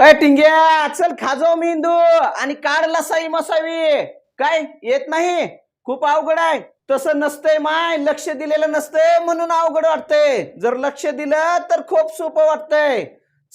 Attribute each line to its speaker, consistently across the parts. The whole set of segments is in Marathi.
Speaker 1: अय टिंग्या चल खाजो मेंदू आणि काढ लसाई मसावी. काय येत नाही? खूप अवघड आहे. तसं नसतंय माय लक्ष दिलेलं नसतंय म्हणून अवघड वाटतंय. जर लक्ष दिलं तर खूप सोपं वाटतंय.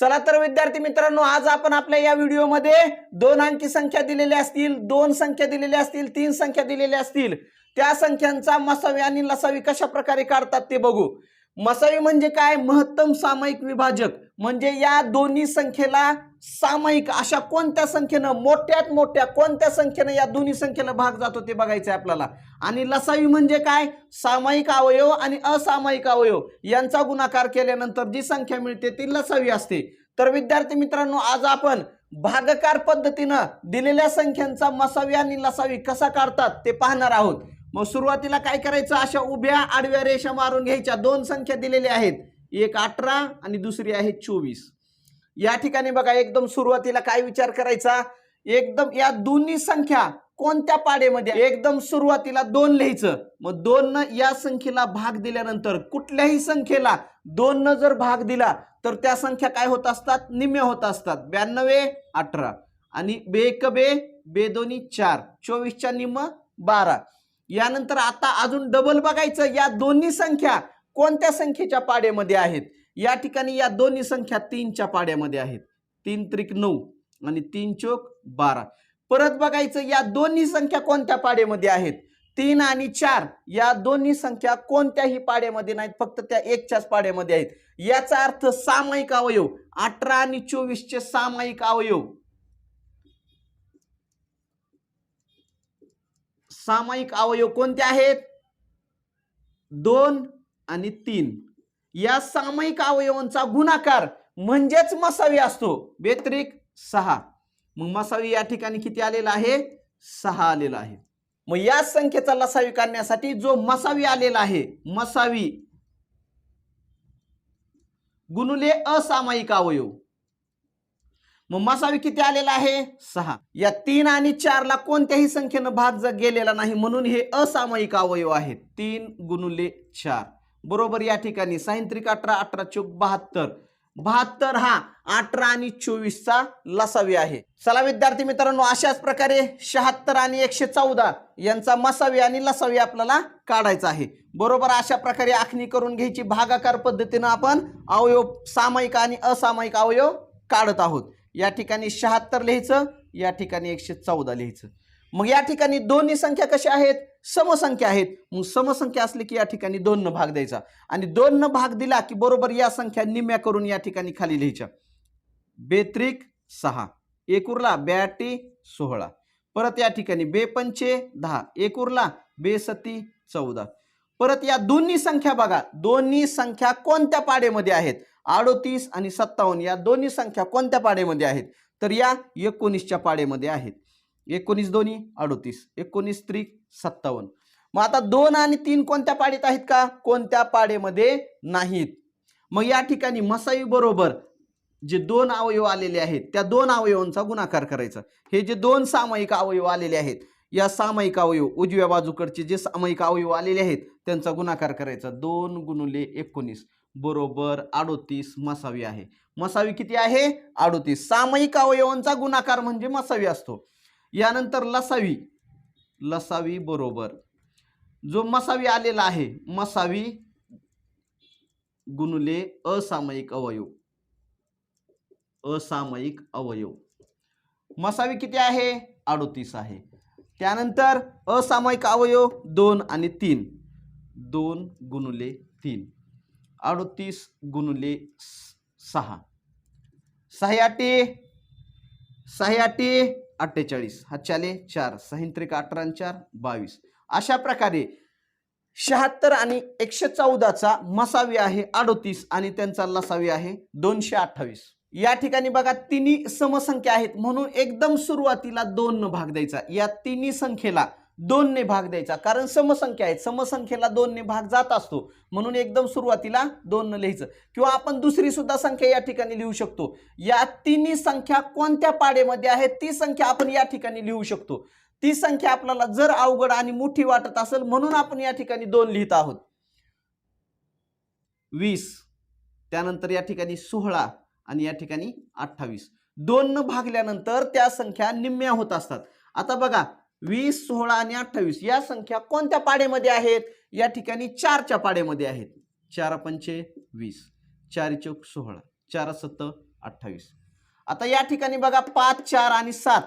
Speaker 1: चला तर विद्यार्थी मित्रांनो आज आपण आपल्या या व्हिडिओमध्ये दोन अंकी संख्या दिलेल्या असतील दोन संख्या दिलेल्या असतील तीन संख्या दिलेल्या असतील. त्या संख्यांचा मसावी आणि लसावी कशा प्रकारे काढतात ते बघू. मसावी म्हणजे काय? महत्तम सामायिक विभाजक. म्हणजे या दोन्ही संख्येला सामायिक अशा कोणत्या संख्येनं मोठ्यात मोठ्या कोणत्या संख्येनं या दोन्ही संख्येला भाग जातो ते बघायचं आहे आपल्याला. आणि लसावी म्हणजे काय? सामायिक अवयव आणि असामायिक अवयव. यांचा गुणाकार केल्यानंतर जी संख्या मिळते ती लसावी असते. तर विद्यार्थी मित्रांनो आज आपण भागकार पद्धतीनं दिलेल्या संख्यांचा मसावी आणि लसावी कसा काढतात ते पाहणार आहोत. मग सुरुवातीला काय करायचं? अशा उभ्या आडव्या रेषा मारून घ्यायच्या. दोन संख्या दिलेल्या आहेत. एक अठरा आणि दुसरी आहे चोवीस. या ठिकाणी बघा एकदम सुरुवातीला काय विचार करायचा? एकदम या दोन्ही संख्या कोणत्या पाडेमध्ये एकदम सुरुवातीला दोन लिहायचं. मग दोन न या संख्येला भाग दिल्यानंतर कुठल्याही संख्येला दोन न जर भाग दिला तर त्या संख्या काय होत असतात? निम्म्या होत असतात. ब्याण्णवे अठरा. आणि बे एक बे बे दोन्ही चार. चोवीसच्या निम्म बारा. यानंतर आता अजून डबल बघायचं. या दोन्ही संख्या कोणत्या संख्येच्या पाडेमध्ये आहेत? या ठिकाणी या दोन्ही संख्या तीनच्या पाड्यामध्ये आहेत. तीन त्रिक नऊ आणि तीन चोक बारा. परत बघायचं या दोन्ही संख्या कोणत्या पाड्यामध्ये आहेत? तीन आणि चार या दोन्ही संख्या कोणत्याही पाड्यामध्ये नाहीत फक्त त्या एकच्याच पाड्यामध्ये आहेत. याचा अर्थ सामायिक अवयव अठरा आणि चोवीसचे सामायिक अवयव. सामायिक अवयव कोणते आहेत? दोन आणि तीन. या सामायिक अवयवांचा गुणाकार म्हणजेच मसावी असतो. व्यतिरिक्त सहा. मग मसावी या ठिकाणी किती आलेला आहे? सहा आलेला आहे. मग या संख्येचा लसावी काढण्यासाठी जो मसावी आलेला आहे मसावी गुणुले असामायिक अवयव. मग मसावी किती आलेला आहे? सहा. या तीन आणि चारला कोणत्याही संख्येनं भाग गेलेला नाही म्हणून हे असामायिक अवयव आहेत. तीन गुणुले चार. बरोबर या ठिकाणी. सायंत्रिक अठरा अठरा चोक बहात्तर. बहात्तर हा अठरा आणि चोवीसचा लसावी आहे. चला विद्यार्थी मित्रांनो अशाच प्रकारे शहात्तर आणि एकशे चौदा यांचा मसावी आणि लसावी आपल्याला काढायचा आहे. बरोबर अशा प्रकारे आखणी करून घ्यायची भागाकार पद्धतीनं आपण अवयव सामायिक आणि असामायिक अवयव काढत आहोत. या ठिकाणी शहात्तर लिहायचं या ठिकाणी एकशे चौदा लिहायचं. मग या ठिकाणी दोन्ही संख्या कशा आहेत? समसंख्या आहेत. मग समसंख्या असली की या ठिकाणी दोन न भाग द्यायचा. आणि दोन न भाग दिला की बरोबर या संख्या निम्या करून या ठिकाणी खाली लिहायच्या. बेत्रिक सहा. एक उरला ब्याटी सोहळा. परत या ठिकाणी बेपंचे दहा. एक उरला बेसती चौदा. परत या दोन्ही संख्या बघा. दोन्ही संख्या कोणत्या पाडेमध्ये आहेत? अडोतीस आणि सत्तावन्न. या दोन्ही संख्या कोणत्या पाडेमध्ये आहेत? तर या एकोणीसच्या पाडेमध्ये आहेत. एकोणीस दोन्ही अडोतीस. एकोणीस त्रिक सत्तावन्न. मग आता दोन आणि तीन कोणत्या पाडीत आहेत का? कोणत्या पाडेमध्ये नाहीत? मग या ठिकाणी मसाई बरोबर जे दोन अवयव आलेले आहेत त्या दोन अवयवांचा गुणाकार करायचा. हे जे दोन सामायिक अवयव आलेले आहेत या सामायिक अवयव उजव्या बाजूकडचे जे सामायिक अवयव आलेले आहेत त्यांचा गुणाकार करायचा. दोन गुणुले एकोणीस बरोबर अडोतीस मसावी आहे. मसावी किती आहे? अडोतीस. सामायिक अवयवांचा गुणाकार म्हणजे मसावी असतो. यानंतर लसावी. लसावी बरोबर. जो मसावी आलेला आहे मसावी गुणुले असामयिक अवयव. असामयिक अवयव. मसावी किती आहे? अडोतीस आहे. त्यानंतर असामयिक अवयव दोन आणि तीन. दोन गुणुले तीन. अडोतीस गुणुले स- सहा. सह्याटी सह्याटी अठ्ठेचाळीस हातच्याले चार सहिंत्रिक अठरा चार बावीस. अशा प्रकारे शहात्तर आणि एकशे चौदाचा मसावी आहे अडोतीस आणि त्यांचा लसावी आहे दोनशे अठ्ठावीस. या ठिकाणी बघा तिन्ही समसंख्या आहेत. म्हणून एकदम सुरुवातीला दोन भाग द्यायचा. या तिन्ही संख्येला दोनने भाग द्यायचा. कारण समसंख्या आहे समसंख्येला दोनने भाग जात असतो. म्हणून एकदम सुरुवातीला दोन लिहायचं. किंवा आपण दुसरी सुद्धा संख्या या ठिकाणी लिहू शकतो. या तिन्ही संख्या कोणत्या पाडेमध्ये आहे ती संख्या आपण या ठिकाणी लिहू शकतो. ती संख्या आपल्याला जर अवघड आणि मोठी वाटत असेल म्हणून आपण या ठिकाणी दोन लिहित आहोत. वीस त्यानंतर या ठिकाणी सोहळा आणि या ठिकाणी अठ्ठावीस. दोन न भागल्यानंतर त्या संख्या निम्म्या होत असतात. आता बघा वीस सोळा आणि अठ्ठावीस या संख्या कोणत्या पाडेमध्ये आहेत? या ठिकाणी चारच्या पाडेमध्ये आहेत. चार पंचे वीस चार चौक सोळा चार सत्त अठ्ठावीस. आता या ठिकाणी बघा पाच चार आणि सात.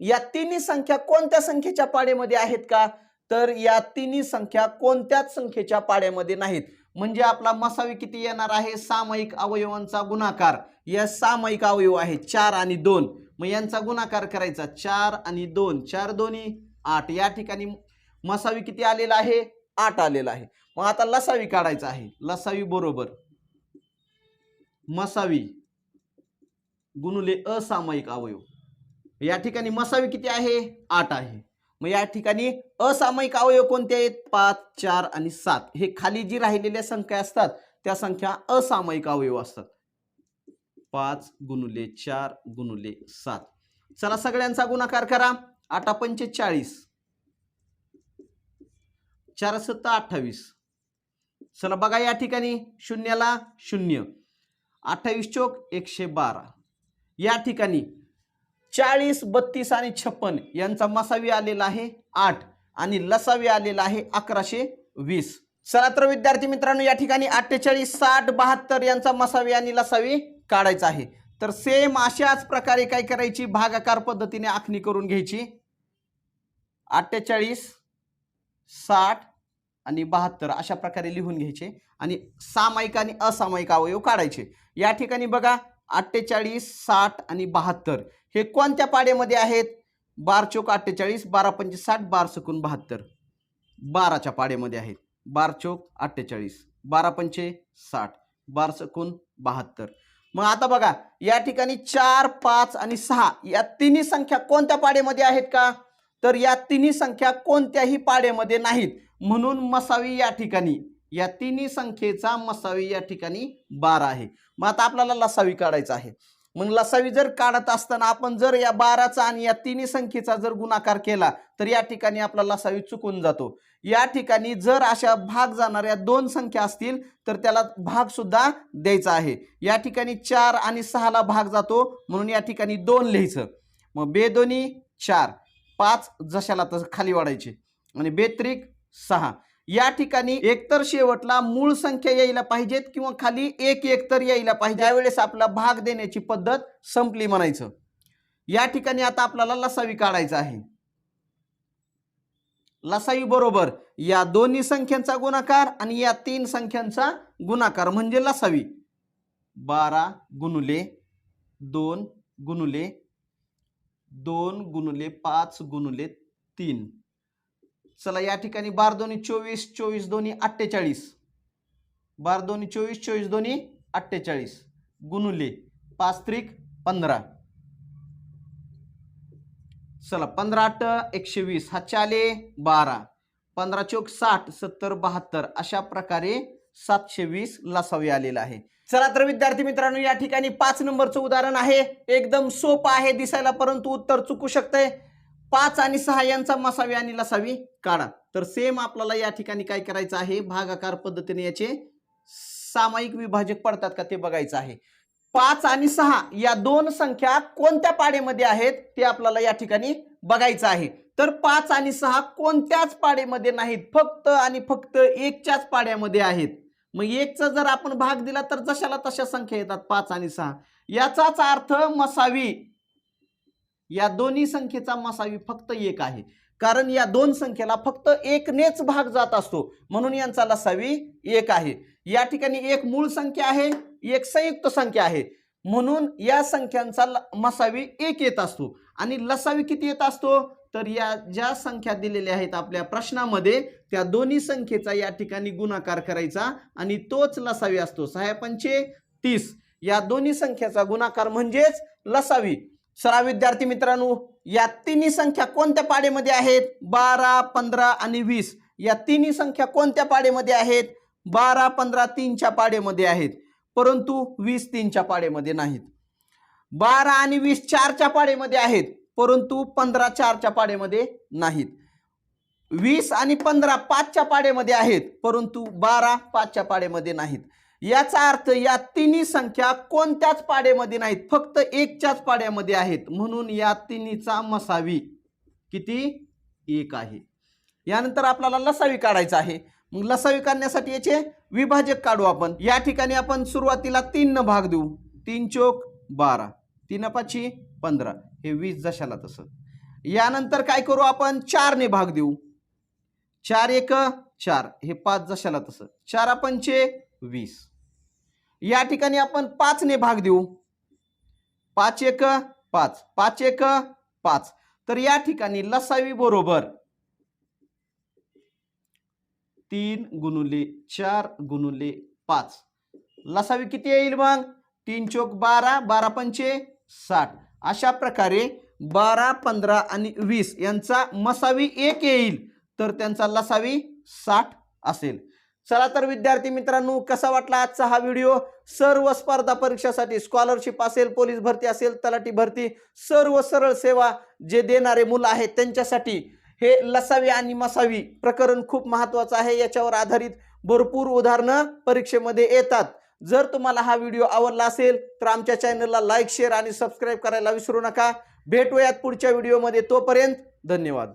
Speaker 1: या तिन्ही संख्या कोणत्या संख्येच्या पाडेमध्ये आहेत का? तर या तिन्ही संख्या कोणत्याच संख्येच्या पाड्यामध्ये नाहीत. म्हणजे आपला मसावी किती येणार आहे? सामायिक अवयवांचा गुणाकार. या सामायिक अवयव आहे चार आणि दोन. मग यांचा गुणाकार करायचा. चार आणि दोन. चार दोन्ही आठ. या ठिकाणी मसावी किती आलेला आहे? आठ आलेला आहे. मग आता लसावी काढायचा आहे. लसावी बरोबर. मसावी गुणुले असामायिक अवयव. या ठिकाणी मसावी किती आहे? आठ आहे. मग या ठिकाणी असामायिक अवयव कोणते आहेत? पाच चार आणि सात. हे खाली जी राहिलेल्या संख्या असतात त्या संख्या असामायिक अवयव असतात. पाच गुणुले चार गुणुले सात. चला सगळ्यांचा गुणाकार करा. आठा पंचेचाळीस चार सत्ता अठ्ठावीस. चला बघा या ठिकाणी शून्याला शून्य. अठ्ठावीस चोक एकशे बारा. या ठिकाणी चाळीस बत्तीस आणि छप्पन यांचा मसावी आलेला आहे आठ आणि लसावी आलेला आहे अकराशे वीस. चला तर विद्यार्थी मित्रांनो या ठिकाणी अठ्ठेचाळीस साठ बहात्तर यांचा मसावी आणि लसावी काढायचा आहे. तर सेम अशाच प्रकारे काय करायची? भागाकार पद्धतीने आखणी करून घ्यायची. अठ्ठेचाळीस साठ आणि बहात्तर अशा प्रकारे लिहून घ्यायचे आणि सामायिक आणि असामायिक अवयव काढायचे. या ठिकाणी बघा अठ्ठेचाळीस साठ आणि बहात्तर हे कोणत्या पाड्यामध्ये आहेत? बार चोक अठ्ठेचाळीस बारा पंचे साठ बार सकून बहात्तर. बाराच्या पाड्यामध्ये आहेत. बार चोक अठ्ठेचाळीस बारा पंचे साठ बार सकून बहात्तर. मग आता बघा या ठिकाणी चार पाच आणि सहा या तिन्ही संख्या कोणत्या पाड्यामध्ये आहेत का? तर या तिन्ही संख्या कोणत्याही पाड्यामध्ये नाहीत. म्हणून मसावी या ठिकाणी या तिन्ही संख्येचा मसावी या ठिकाणी बारा आहे. मग आता आपल्याला लसावी काढायचा आहे. मग लसावी जर काढत असताना आपण जर या बाराचा आणि या तिन्ही संख्येचा जर गुणाकार केला तर या ठिकाणी आपला लसावी चुकून जातो. या ठिकाणी जर अशा भाग जाणाऱ्या दोन संख्या असतील तर त्याला भाग सुद्धा द्यायचा आहे. या ठिकाणी चार आणि सहाला भाग जातो म्हणून या ठिकाणी दोन लिहायचं. मग बेदोनी चार पाच जशाला तसं खाली वाढायचे. आणि बेत्रिक सहा. या ठिकाणी एकतर शेवटला मूळ संख्या यायला पाहिजेत किंवा खाली एक एकतर यायला पाहिजे त्यावेळेस आपला भाग देण्याची पद्धत संपली म्हणायचं. या ठिकाणी आता आपल्याला लसावी काढायचा आहे. लसावी बरोबर. या दोन्ही संख्यांचा गुणाकार आणि या तीन संख्यांचा गुणाकार म्हणजे लसावी. बारा गुणुले दोन गुणुले दोन गुणुले पाच गुणुले तीन. चला या ठिकाणी बार दोन्ही चोवीस चोवीस दोन्ही अठ्ठेचाळीस. बार दोन्ही चोवीस चोवीस दोन्ही अठ्ठेचाळीस. गुणुले पाच त्रिक पंधरा. चला पंधरा आठ एकशे वीस. हा चाले बारा. पंधरा चौक साठ सत्तर बहात्तर. अशा प्रकारे सातशे वीस लासावे आलेला आहे. चला तर विद्यार्थी मित्रांनो या ठिकाणी पाच नंबरचं उदाहरण आहे. एकदम सोपं आहे दिसायला परंतु उत्तर चुकू शकतंय. पाच आणि सहा यांचा मसावी आणि लसावी काढा. तर सेम आपल्याला या ठिकाणी काय करायचं आहे? भागाकार पद्धतीने याचे सामायिक विभाजक पडतात का ते बघायचं आहे. पाच आणि सहा या दोन संख्या कोणत्या पाडेमध्ये आहेत? ते आपल्याला या ठिकाणी बघायचं आहे. तर पाच आणि सहा कोणत्याच पाडेमध्ये नाहीत. फक्त आणि फक्त एकच्याच पाड्यामध्ये आहेत. मग एकचा जर आपण भाग दिला तर जशाला तशा संख्या येतात पाच आणि सहा. याचाच अर्थ मसावी. या दोन्ही संख्येचा मसावी फक्त एक आहे. कारण या दोन संख्येला फक्त एकनेच भाग जात असतो. म्हणून यांचा लसावी एक आहे. या ठिकाणी एक मूळ संख्या आहे एक संयुक्त संख्या आहे. म्हणून या संख्यांचा मसावी एक येत असतो. आणि लसावी किती येत असतो? तर या ज्या संख्या दिलेल्या आहेत आपल्या प्रश्नामध्ये त्या दोन्ही संख्येचा या ठिकाणी गुणाकार करायचा आणि तोच लसावी असतो. सहा पंचे तीस. या दोन्ही संख्येचा गुणाकार म्हणजेच लसावी. सरा विद्यार्थी मित्रांनो या तिन्ही संख्या कोणत्या पाडेमध्ये आहेत? बारा पंधरा आणि वीस. या तिन्ही संख्या कोणत्या पाडेमध्ये आहेत? बारा पंधरा तीनच्या पाडेमध्ये आहेत. परंतु वीस तीनच्या पाडेमध्ये नाहीत. बारा आणि वीस चारच्या पाडेमध्ये आहेत परंतु पंधरा चारच्या पाडेमध्ये नाहीत. वीस आणि पंधरा पाचच्या पाडेमध्ये आहेत परंतु बारा पाचच्या पाडेमध्ये नाहीत. याचा अर्थ या तिन्ही संख्या कोणत्याच पाड्यामध्ये नाहीत फक्त एकच्याच पाड्यामध्ये आहेत. म्हणून या तिन्हीचा मसावी किती? एक आहे. यानंतर आपल्याला लसावी काढायचा आहे. मग लसावी काढण्यासाठी याचे विभाजक काढू आपण. या ठिकाणी आपण सुरुवातीला तीन न भाग देऊ. तीन चोक बारा. तीन पाची पंधरा. हे वीस जशाला तसं. यानंतर काय करू आपण? चारने भाग देऊ. चार एक चार. हे पाच जशाला तसं. चार पंचे वीस. या ठिकाणी आपण पाचने भाग देऊ. पाच एक पाच. पाच एक पाच. तर या ठिकाणी लसावी बरोबर. तीन गुणुले चार गुणुले पाच. लसावी किती येईल मग? तीन चोक बारा बारा पंचे साठ. अशा प्रकारे बारा पंधरा आणि वीस यांचा मसावी एक येईल. तर त्यांचा लसावी साठ असेल. चला तर विद्यार्थी मित्रांनो कसा वाटला आजचा हा व्हिडिओ? सर्व स्पर्धा परीक्षासाठी स्कॉलरशिप असेल पोलीस भरती असेल तलाठी भरती सर्व सरळ सेवा जे देणारे मुलं आहेत त्यांच्यासाठी हे लसावी आणि मसावी प्रकरण खूप महत्वाचं आहे. याच्यावर आधारित भरपूर उदाहरणं परीक्षेमध्ये येतात. जर तुम्हाला हा व्हिडिओ आवडला असेल तर आमच्या चॅनलला लाईक शेअर आणि सबस्क्राईब करायला विसरू नका. भेटूयात पुढच्या व्हिडिओमध्ये. तोपर्यंत धन्यवाद.